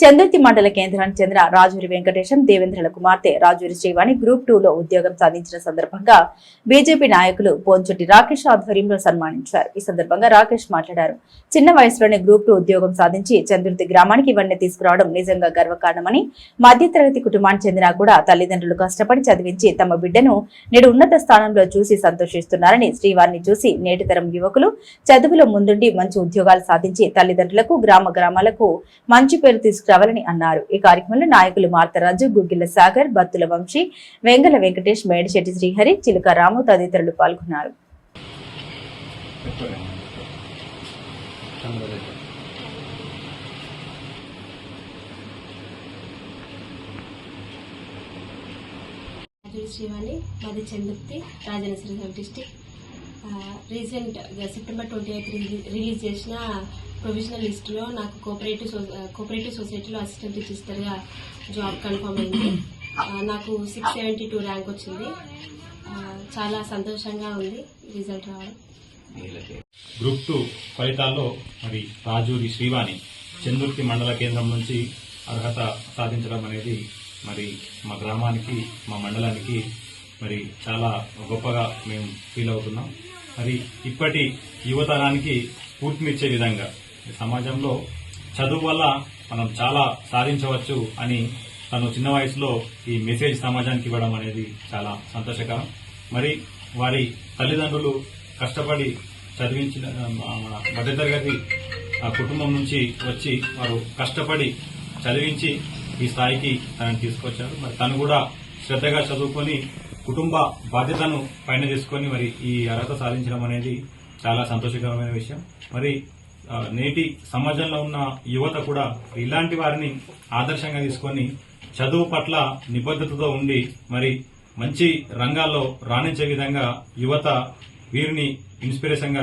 చందుర్తి మండల కేంద్రానికి చెందిన రాజూరి వెంకటేశం దేవేంద్రల కుమార్తె రాజూరి శ్రీవాణి గ్రూప్ టూలో ఉద్యోగం సాధించిన సందర్భంగా బీజేపీ నాయకులు పోంచుటి రాకేష్ ఆధ్వర్యంలో సన్మానించారు. ఈ సందర్భంగా రాకేష్ మాట్లాడారు. చిన్న వయసులోనే గ్రూప్ టూ ఉద్యోగం సాధించి చందుర్తి గ్రామానికి ఇవన్నీ తీసుకురావడం నిజంగా గర్వకారణమని మధ్యతరగతి కుటుంబానికి చెందినా కూడా తల్లిదండ్రులు కష్టపడి చదివించి తమ బిడ్డను నేడు ఉన్నత స్థానంలో చూసి సంతోషిస్తున్నారని శ్రీవారిని చూసి నేటి తరం యువకులు చదువులో ముందుండి మంచి ఉద్యోగాలు సాధించి తల్లిదండ్రులకు గ్రామ గ్రామాలకు మంచి పేరు తీసుకురావాలని అన్నారు. ఈ కార్యక్రమంలో నాయకులు మార్తరాజు గుగ్గిల సాగర్ బత్తుల వంశీ వెంగల వెంకటేష్ మేడిశెట్టి శ్రీహరి చిలుక రాము తదితరులు పాల్గొన్నారు. శ్రీవాణి మాది Chandurthi Rajanna district. Recent September twenty eighth release చేసిన ప్రొవిజనల్ లిస్టులో నాకు కోఆపరేటివ్ కోఆపరేటివ్ సొసైటీలో అసిస్టెంట్ రిజిస్టర్గా జాబ్ కన్ఫర్మ్ అయింది. నాకు సిక్స్ సెవెంటీ టూ ర్యాంక్ వచ్చింది. చాలా సంతోషంగా ఉంది రిజల్ట్ రావడం. గ్రూప్ టూ ఫలితాల్లో మరి రాజూరి శ్రీవాణి చందుర్తి మండల కేంద్రం నుంచి అర్హత సాధించడం అనేది మరి మా గ్రామానికి మా మండలానికి మరి చాలా గొప్పగా మేము ఫీల్ అవుతున్నాం. మరి ఇప్పటి యువతరానికి స్ఫూర్తినిచ్చే విధంగా సమాజంలో చదువు వల్ల మనం చాలా సాధించవచ్చు అని తను చిన్న వయసులో ఈ మెసేజ్ సమాజానికి ఇవ్వడం అనేది చాలా సంతోషకరం. మరి వారి తల్లిదండ్రులు కష్టపడి చదివించిన మన మధ్యతరగతి ఆ, కుటుంబం నుంచి వచ్చి వారు కష్టపడి చదివించి ఈ స్థాయికి తనని తీసుకొచ్చారు. మరి తను కూడా శ్రద్ధగా చదువుకొని కుటుంబ బాధ్యతను పైన తీసుకొని మరి ఈ అర్హత సాధించడం అనేది చాలా సంతోషకరమైన విషయం. మరి నేటి సమాజంలో ఉన్న యువత కూడా ఇలాంటి వారిని ఆదర్శంగా తీసుకొని చదువు పట్ల నిబద్ధతతో ఉండి మరి మంచి రంగాల్లో రాణించే విధంగా యువత వీరిని ఇన్స్పిరేషన్గా